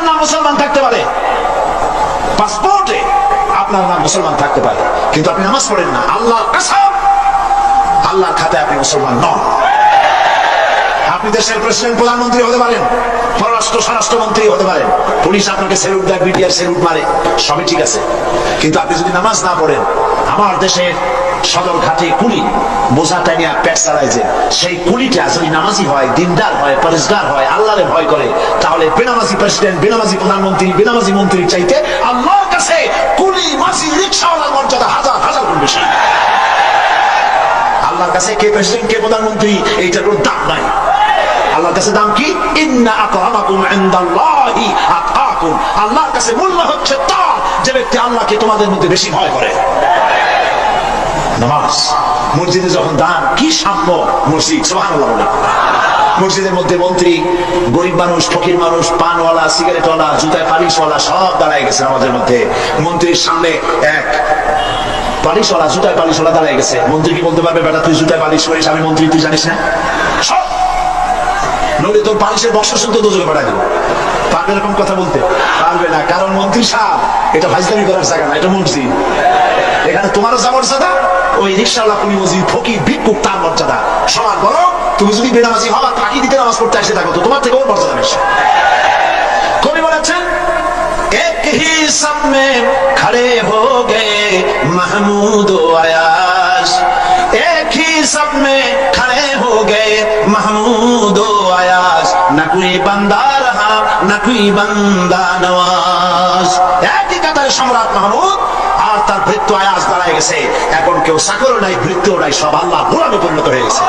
আপনার নাম মুসলমান থাকতে পারে। পাসপোর্টে আপনার নাম মুসলমান থাকতে পারে। কিন্তু আপনি নামাজ পড়েন না। আল্লাহ আল্লাহর খাতে আপনি মুসলমান নন। আপনি দেশের প্রেসিডেন্ট, প্রধানমন্ত্রী হতে পারেন, পররাষ্ট্র স্বরাষ্ট্রমন্ত্রী হতে পারেন। পুলিশ আপনাকে সেলুট দেয় বিটিআর সেলুট মারে। সবই ঠিক আছে। কিন্তু আপনি যদি নামাজ না পড়েন, আমার দেশের সদর ঘাটে কুলি। বোঝা টানিয়া পেট চালায় যে সেই কুলিটা যদি নামাজি হয়, দিনদার হয় পরিষ্কার হয়, আল্লাহরে ভয় করে, তাহলে বেনামাজি প্রেসিডেন্ট, বেনামাজি প্রধানমন্ত্রী, বেনামাজি মন্ত্রীর চাইতে আল্লাহর কাছে কুলি মাসি রিক্সাওয়ালার মর্যাদা হাজার হাজার গুণ বেশি। আল্লাহর কাছে কে প্রেসিডেন্ট, কে প্রধানমন্ত্রী, এইটার কোনো দাম নাই। আল্লাহর কাছে দাম কি? ইন্না আকরামাকুম ইনদাল্লাহি আতকাকুম। আল্লাহর কাছে মূল্য হচ্ছে তার যে ব্যক্তি আল্লাহকে তোমাদের মধ্যে বেশি ভয় করে। নামাজ, মসজিদে যখন দান, কি সাম্য মসজিদ বলে। মসজিদের মধ্যে মন্ত্রী, গরিব মানুষ, ফকির মানুষ, পানওয়ালা, সিগারেটওয়ালা, জুতায় পালিশওয়ালা, সব দাঁড়ায় গেছে আমাদের মধ্যে। মন্ত্রীর সামনে এক, পালিশওয়ালা, জুতায় পালিশওয়ালা দাঁড়ায় গেছে। মন্ত্রী কি বলতে পারবে, বেটা, তুই জুতায় পালিশ করিস, আমি মন্ত্রী, তুই জানিস না? সব। নইলে তোর পালিশের বক্স শুনতে দুজনে পাঠাই দেবো পারবে এরকম কথা বলতে? পারবে না। কারণ মন্ত্রী সাহেব, এটা ফাইজলামি করার জায়গা না, এটা মসজিদ। এখানে তোমারও যা মর্যাদা, ওই রিক্সাওয়ালা কুমি মজিদ ফকি ভিক্ষুক, তার মর্যাদা। সমান বলো, তুমি যদি বেদামাজি হওয়া আর দিতে নামাজ পড়তে আসে থাকো তো, তোমার থেকে ওর মর্যাদা বেশি। কবি বলেছেন, এক হি সামনে খড়ে আয়াস। এক হি সামনে খড়ে হো গে মাহমুদ আয়াস। না কুই বান্দা রহা না কুই বান্দা নওয়াজ। একই সম্রাট মাহমুদ আর তার ভৃত্য আয়াস দাঁড়ায় গেছে। এখন কেউ চাকরও নাই ভৃত্য নাই, সব আল্লাহ গোলামে পরিণত হয়ে গেছে।